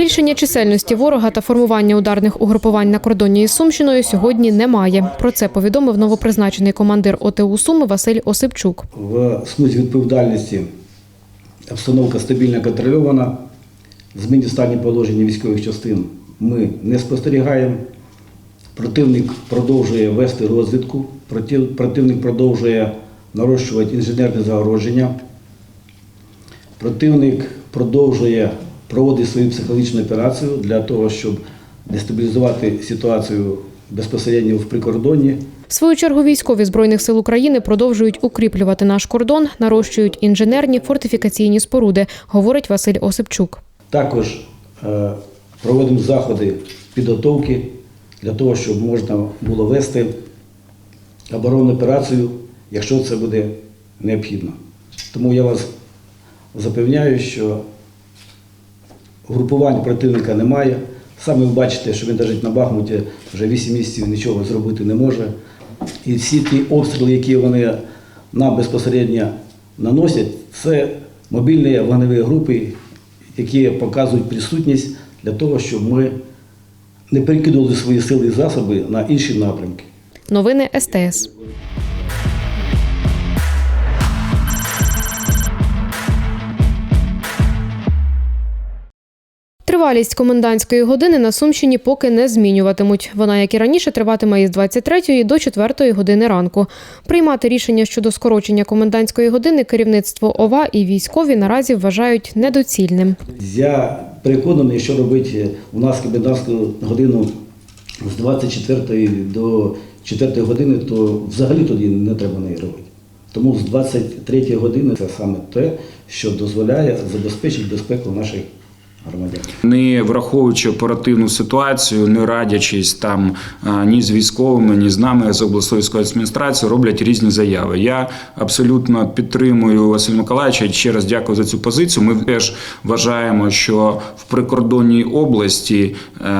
Збільшення чисельності ворога та формування ударних угрупувань на кордоні із Сумщиною сьогодні немає. Про це повідомив новопризначений командир ОТУ Суми Василь Осипчук. В смузі відповідальності обстановка стабільно контрольована. Змін в стані положення військових частин ми не спостерігаємо. Противник продовжує вести розвідку, противник продовжує нарощувати інженерне загородження. Противник продовжує проводити свою психологічну операцію для того, щоб дестабілізувати ситуацію безпосередньо в прикордонні. В свою чергу військові збройних сил України продовжують укріплювати наш кордон, нарощують інженерні фортифікаційні споруди, говорить Василь Осипчук. Також е, проводимо заходи підготовки для того, щоб можна було вести оборонну операцію, якщо це буде необхідно. Тому я вас запевняю, що групувань противника немає. Саме ви бачите, що він навіть на Бахмуті вже 8 місяців нічого зробити не може. І всі ті обстріли, які вони нам безпосередньо наносять, це мобільні вогневі групи, які показують присутність для того, щоб ми не перекидували свої сили і засоби на інші напрямки. Новини СТС. Тривалість комендантської години на Сумщині поки не змінюватимуть. Вона, як і раніше, триватиме із 23 до 4 години ранку. Приймати рішення щодо скорочення комендантської години керівництво ОВА і військові наразі вважають недоцільним. Я переконаний, що робити у нас комендантську годину з 24 до 4 години, то взагалі тоді не треба неї робити. Тому з 23 години це саме те, що дозволяє забезпечити безпеку наших громадян. не враховуючи оперативну ситуацію, не радячись там ні з військовими, ні з нами, з обласною військовою адміністрацією, роблять різні заяви. Я абсолютно підтримую Василя Миколаївича ще раз дякую за цю позицію. Ми теж вважаємо, що в прикордонній області е,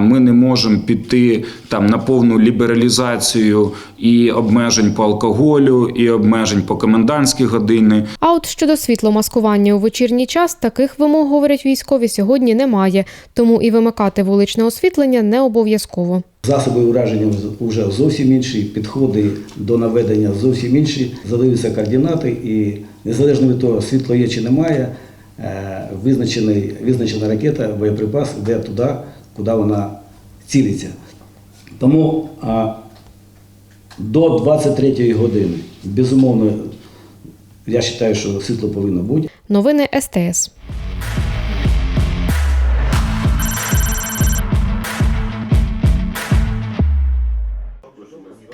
ми не можемо піти там на повну лібералізацію і обмежень по алкоголю, і обмежень по комендантській години. А от щодо світломаскування у вечірній час, таких вимог, говорять військові, сьогодні немає, тому і вимикати вуличне освітлення не обов'язково. Засоби ураження вже зовсім інші, підходи до наведення зовсім інші, задаються координати і незалежно від того, світло є чи немає, е, визначений, визначена ракета, боєприпас йде туди, куди вона цілиться. Тому до 23 години, безумовно, я вважаю, що світло повинно бути. Новини СТС.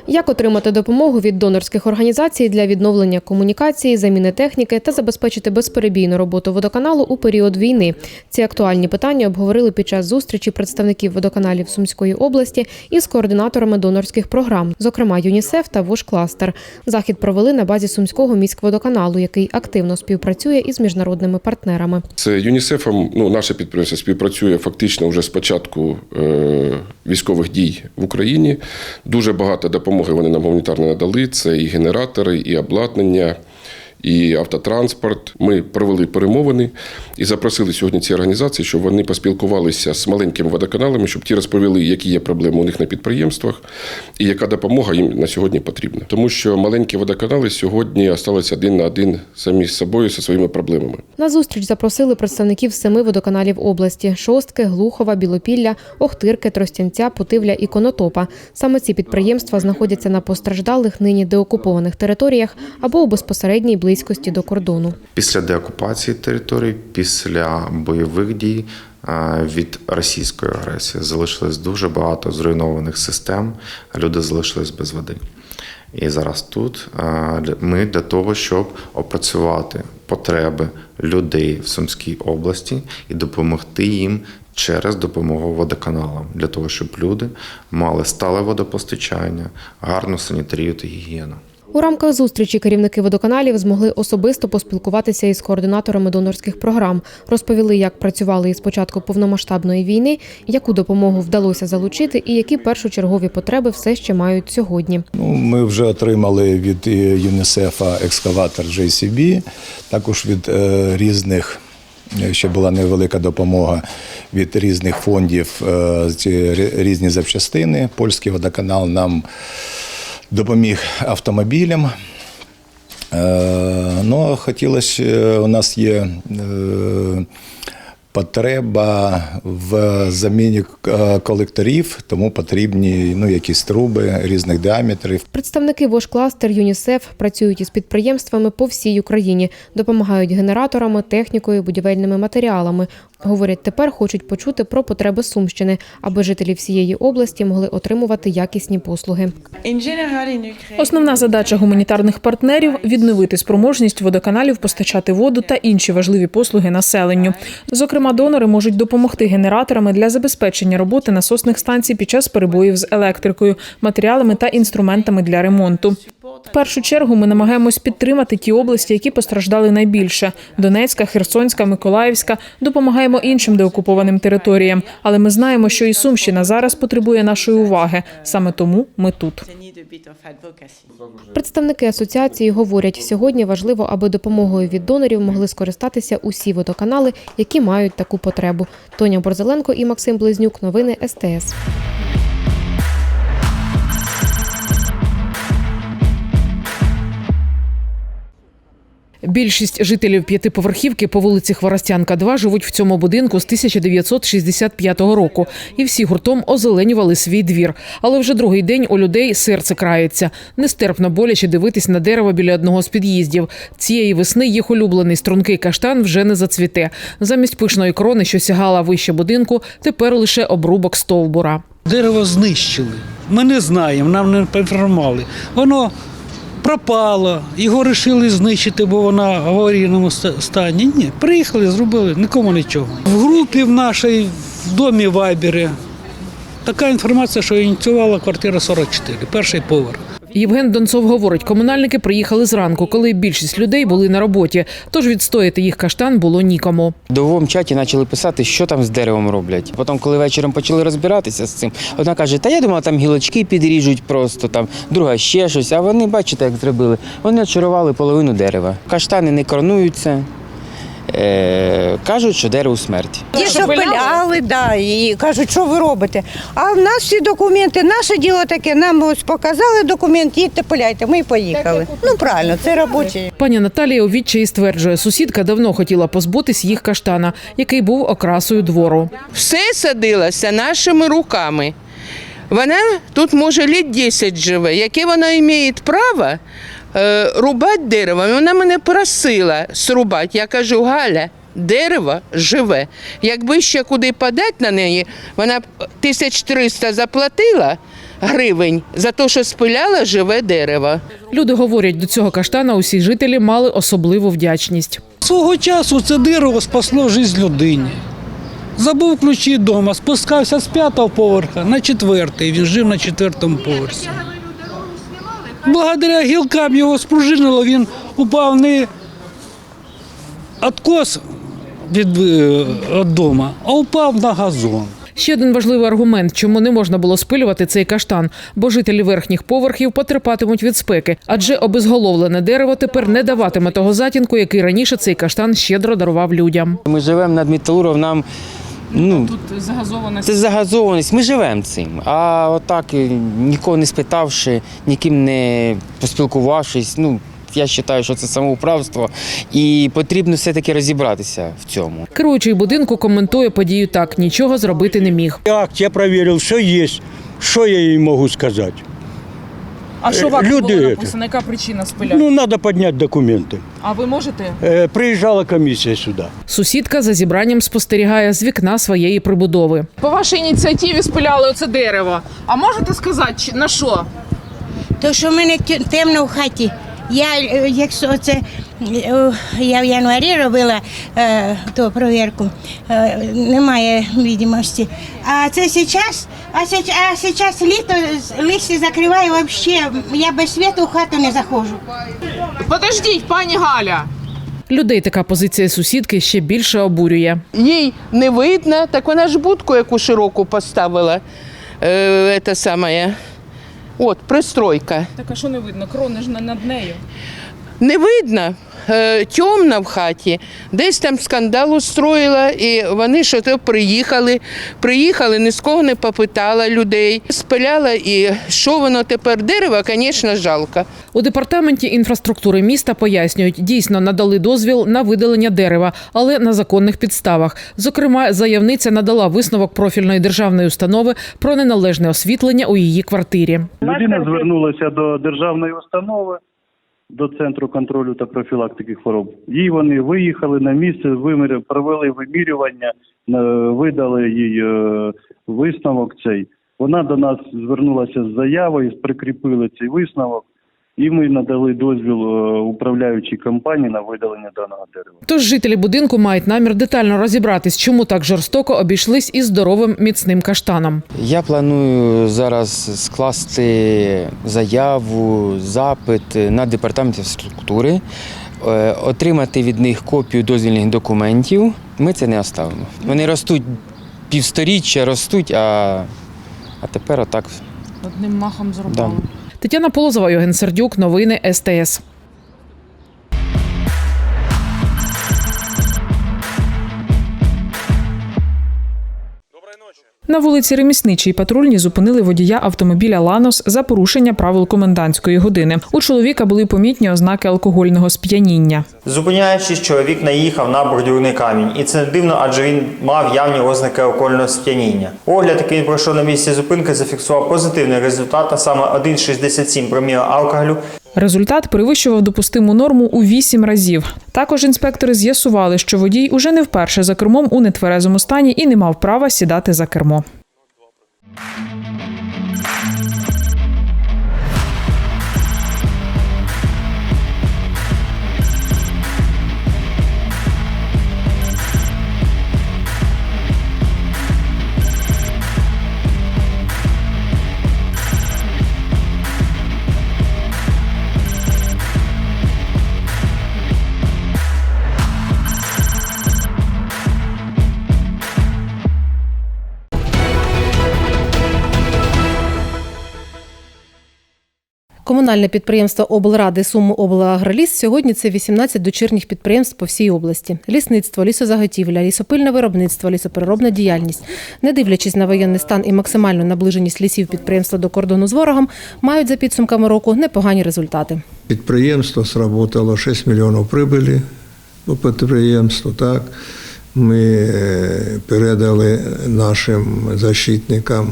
Як отримати допомогу від донорських організацій для відновлення комунікації, заміни техніки та забезпечити безперебійну роботу водоканалу у період війни? Ці актуальні питання обговорили під час зустрічі представників водоканалів Сумської області із координаторами донорських програм, зокрема ЮНІСЕФ та Вошкластер. Захід провели на базі Сумського міськводоканалу, який активно співпрацює із міжнародними партнерами. З ЮНІСЕФом ну, наше підприємство співпрацює фактично вже з початку е, військових дій в Україні. Дуже багато допомоги вони нам гуманітарно надали. Це і генератори, і обладнання, і автотранспорт. Ми провели перемовини і запросили сьогодні ці організації, щоб вони поспілкувалися з маленькими водоканалами, щоб ті розповіли, які є проблеми у них на підприємствах і яка допомога їм на сьогодні потрібна. Тому що маленькі водоканали сьогодні залишилися один на один самі з собою зі своїми проблемами. На зустріч запросили представників семи водоканалів області: Шостки, Глухова, Білопілля, Охтирки, Тростянця, Путивля і Конотопа. Саме ці підприємства знаходяться на постраждалих нині деокупованих територіях або у безпосередній близькості до кордону. Після деокупації територій, після бойових дій е, від російської агресії залишилось дуже багато зруйнованих систем. Люди залишились без води. І зараз тут е, ми для того, щоб опрацювати потреби людей в Сумській області і допомогти їм через допомогу водоканалам для того, щоб люди мали стале водопостачання, гарну санітарію та гігієну. У рамках зустрічі керівники водоканалів змогли особисто поспілкуватися із координаторами донорських програм, розповіли, як працювали із початку повномасштабної війни, яку допомогу вдалося залучити, і які першочергові потреби все ще мають сьогодні. Ну, ми вже отримали від е, ЮНІСЕФа екскаватор JCB, також від е, різних. е, Ще була невелика допомога від різних фондів, е, різні запчастини. Польський водоканал нам допоміг автомобілем. Е, Ну, хотілося, е, у нас є е, потреба в заміні колекторів, тому потрібні ну, якісь труби різних діаметрів. Представники Вошкластер ЮНІСЕФ працюють із підприємствами по всій Україні, допомагають генераторами, технікою, будівельними матеріалами. Говорять, тепер хочуть почути про потреби Сумщини, аби жителі всієї області могли отримувати якісні послуги. Основна задача гуманітарних партнерів відновити спроможність водоканалів постачати воду та інші важливі послуги населенню. Зокрема, донори можуть допомогти генераторами для забезпечення роботи насосних станцій під час перебоїв з електрикою, матеріалами та інструментами для ремонту. В першу чергу ми намагаємось підтримати ті області, які постраждали найбільше: Донецька, Херсонська, Миколаївська. Допомагаємо іншим деокупованим територіям. Але ми знаємо, що і Сумщина зараз потребує нашої уваги. Саме тому ми тут. Представники асоціації говорять, сьогодні важливо, аби допомогою від донорів могли скористатися усі водоканали, які мають таку потребу. Тоня Борзеленко і Максим Близнюк. Новини СТС. Більшість жителів п'ятиповерхівки по вулиці Хворостянка 2 живуть в цьому будинку з 1965 року, і всі гуртом озеленювали свій двір. Але вже другий день у людей серце крається. Нестерпно боляче дивитись на дерево біля одного з під'їздів. Цієї весни їх улюблений стрункий каштан вже не зацвіте. Замість пишної крони, що сягала вище будинку, тепер лише обрубок стовбура. Дерево знищили. Ми не знаємо, нам не поінформували. Воно пропало, його вирішили знищити, бо вона в аварійному стані. Ні, приїхали, зробили, нікому нічого. В групі в нашій в домі Вайбері така інформація, що ініціювала квартира 44, перший поверх. Євген Донцов говорить, комунальники приїхали зранку, коли більшість людей були на роботі, тож відстояти їх каштан було нікому. В довгому чаті почали писати, що там з деревом роблять. Потім, коли вечором почали розбиратися з цим, одна каже: Та я думала, там гілочки підріжуть просто там, друга ще щось. А вони, бачите, як зробили. Вони очарували половину дерева. Каштани не коронуються. Е, кажуть, що дерево смерть. Ті, що пиляли, да, і кажуть, що ви робите. А в нас всі документи, наше діло таке, нам ось показали документ, їдьте пиляйте, ми і поїхали. Ну правильно, це робочі. Пані Наталія у відчаї стверджує, сусідка давно хотіла позбутись їх каштана, який був окрасою двору. Все садилося нашими руками. Вона тут, може, літ 10 живе. Яке вона має право рубати дерево? Вона мене просила срубати. Я кажу, Галя, дерево живе. Якби ще куди подати на неї, вона б 1300 заплатила гривень за те, що спиляла живе дерево. Люди говорять, до цього каштана усі жителі мали особливу вдячність. Свого часу це дерево спасло життя людині. Забув ключі вдома, спускався з п'ятого поверха на четвертий. Він жив на четвертому поверсі. Благодаря гілкам його спружинило, він упав не откос від, е, від дома, а упав на газон. Ще один важливий аргумент, чому не можна було спилювати цей каштан, бо жителі верхніх поверхів потерпатимуть від спеки, адже обезголовлене дерево тепер не даватиме того затінку, який раніше цей каштан щедро дарував людям. Ми живемо над Металуром, нам. Ну, тут це загазованість. Ми живемо цим. А отак, е, нікого не спитавши, ніким не поспілкувавшись, ну. Я вважаю, що це самоуправство, і потрібно все-таки розібратися в цьому. Керуючий будинку коментує подію так: нічого зробити не міг. Акт я проверил, все есть. Что я ей могу сказать? А що вам акті Люди було написано? Яка причина спиляти? Ну, треба підняти документи. А ви можете? Э, комісія сюди. сюда. Сусідка за зібранням спостерігає з вікна своєї прибудови. По вашій ініціативі спиляли оце дерево. А можете сказати, чи- на що? То, що в мене темно в хаті, Я, е, якщо це е, я в январі робила е, ту провірку, е, немає відомості. А це зараз, а зараз, а літо з- листя закриває взагалі. Я без світу в хату не заходжу. Подождіть, пані Галя. Людей така позиція сусідки ще більше обурює. Їй не видно, так вона ж будку яку широку поставила. Е, це саме. От, пристройка. Так а що не видно? Крони ж над нею. Не видно, е, темно в хаті. Десь там скандал устроїла, і вони що то приїхали. Приїхали, ні з кого не попитала людей. Спиляла і що воно тепер? Дерево, звісно, жалко. У департаменті інфраструктури міста пояснюють, дійсно надали дозвіл на видалення дерева, але на законних підставах. Зокрема, заявниця надала висновок профільної державної установи про неналежне освітлення у її квартирі. Людина звернулася до державної установи, до Центру контролю та профілактики хвороб. Їй вони виїхали на місце, виміря- провели вимірювання, е, видали їй е, висновок цей. Вона до нас звернулася з заявою, прикріпили цей висновок, і ми надали дозвіл е, управляючій компанії на видалення даного дерева. Тож жителі будинку мають намір детально розібратись, чому так жорстоко обійшлись із здоровим міцним каштаном. Я планую зараз скласти заяву, запит на департамент структури, отримати від них копію дозвільних документів. Ми це не оставимо. Вони ростуть півсторіччя, ростуть, а, а тепер отак. Одним махом Да. Тетяна Полозова, Йоген Сердюк, новини СТС. На вулиці Ремісничій патрульні зупинили водія автомобіля Ланос за порушення правил комендантської години. У чоловіка були помітні ознаки алкогольного сп'яніння. Зупиняючись, чоловік наїхав на бордюрний камінь, і це не дивно, адже він мав явні ознаки окольного сп'яніння. Огляд, який пройшов на місці зупинки, зафіксував позитивний результат, а саме 1,67 проміла алкоголю Результат перевищував допустиму норму у вісім разів. Також інспектори з'ясували, що водій уже не вперше за кермом у нетверезому стані і не мав права сідати за кермо. Комунальне підприємство облради Суми облагроліс сьогодні це 18 дочірніх підприємств по всій області: лісництво, лісозаготівля, лісопильне виробництво, лісопереробна діяльність. Не дивлячись на воєнний стан і максимальну наближеність лісів підприємства до кордону з ворогом, мають за підсумками року непогані результати. Підприємство сработало 6 мільйонів прибилі по підприємству. Так. Ми е, передали нашим защитникам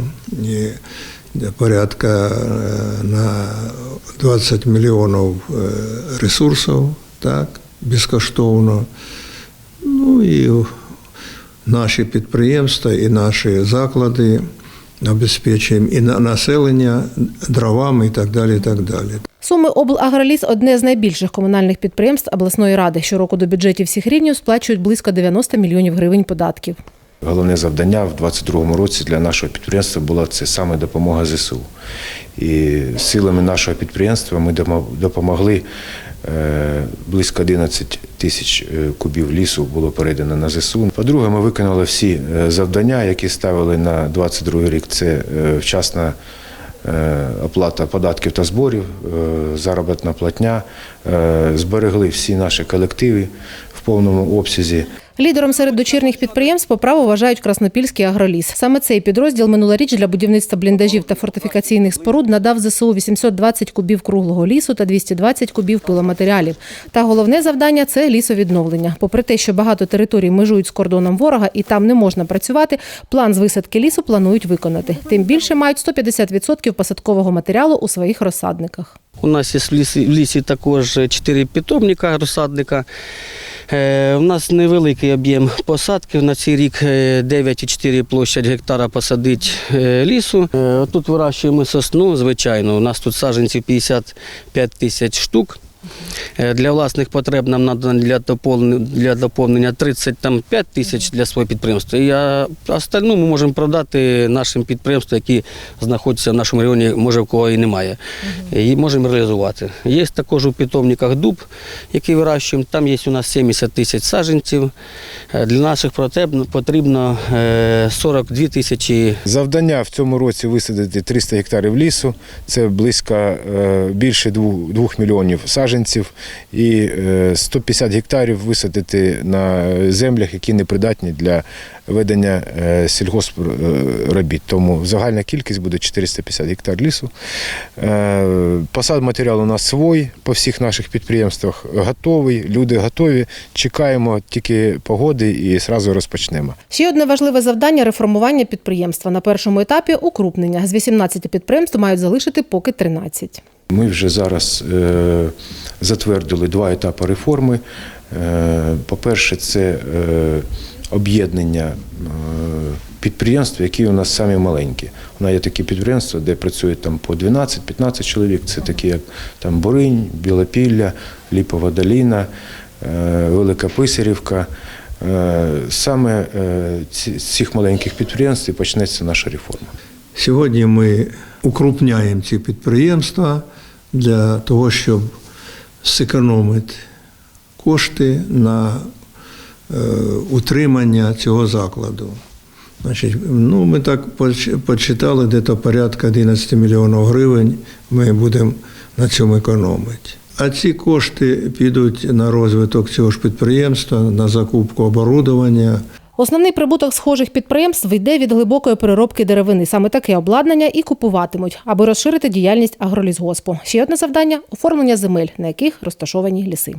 порядка е, на 20 мільйонів е, ресурсів, так, безкоштовно. Ну і наші підприємства і наші заклади обезпечуємо і на населення дровами і так далі. І так далі. Суми облагроліс одне з найбільших комунальних підприємств обласної ради. Щороку до бюджетів всіх рівнів сплачують близько 90 мільйонів гривень податків. Головне завдання в 2022 році для нашого підприємства було це саме допомога ЗСУ. І силами нашого підприємства ми допомогли е, близько 11 тисяч е, кубів лісу було передано на ЗСУ. По-друге, ми виконали всі е, завдання, які ставили на 2022 рік. Це вчасна оплата податків та зборів, заробітна платня, зберегли всі наші колективи в повному обсязі. Лідером серед дочірніх підприємств по праву вважають Краснопільський агроліс. Саме цей підрозділ минулоріч для будівництва бліндажів та фортифікаційних споруд надав ЗСУ 820 кубів круглого лісу та 220 кубів пиломатеріалів. Та головне завдання це лісовідновлення. Попри те, що багато територій межують з кордоном ворога і там не можна працювати, план з висадки лісу планують виконати. Тим більше мають 150% посадкового матеріалу у своїх розсадниках. У нас є в лісі, також чотири питомника розсадника. Е, У нас невеликий об'єм посадки. На цей рік е, 9,4 площадь гектара посадить е, лісу. Е, Тут вирощуємо сосну, звичайно. У нас тут саджанців 55 тисяч штук. Е, Для власних потреб нам треба для доповнення, для доповнення 35 тисяч для свого підприємства. І а остальну ми можемо продати нашим підприємствам, які знаходяться в нашому районі, може в кого і немає. І можемо реалізувати. Є також у питомниках дуб, який вирощуємо. Там є у нас 70 тисяч саджанців. Е, Для наших потреб потрібно е, 42 тисячі Завдання в цьому році висадити 300 гектарів лісу. Це близько е, більше 2 мільйонів саджанців і е, 150 гектарів висадити на землях, які непридатні для ведення е, сільгоспробіт. Тому загальна кількість буде 450 гектар лісу. Е, Посад матеріал у нас свій по всіх наших підприємствах готовий. Люди готові. Чекаємо тільки погоди і одразу розпочнемо. Ще одне важливе завдання реформування підприємства. На першому етапі укрупнення. З 18 підприємств мають залишити поки 13. Ми вже зараз е, затвердили два етапи реформи. Е, по-перше, це е, об'єднання підприємств, які у нас самі маленькі. У нас є такі підприємства, де працюють там по 12-15 чоловік. Це такі, як там Боринь, Білопілля, Ліпова Доліна, Велика Писарівка. Саме з цих маленьких підприємств і почнеться наша реформа. Сьогодні ми укрупняємо ці підприємства для того, щоб зекономити кошти на е, утримання цього закладу. Значить, ну, ми так почитали, де то порядка 11 мільйонів гривень ми будемо на цьому економити. А ці кошти підуть на розвиток цього ж підприємства, на закупку оборудовання, Основний прибуток схожих підприємств йде від глибокої переробки деревини. Саме таке обладнання і купуватимуть, аби розширити діяльність агролісгоспу. Ще одне завдання оформлення земель, на яких розташовані ліси.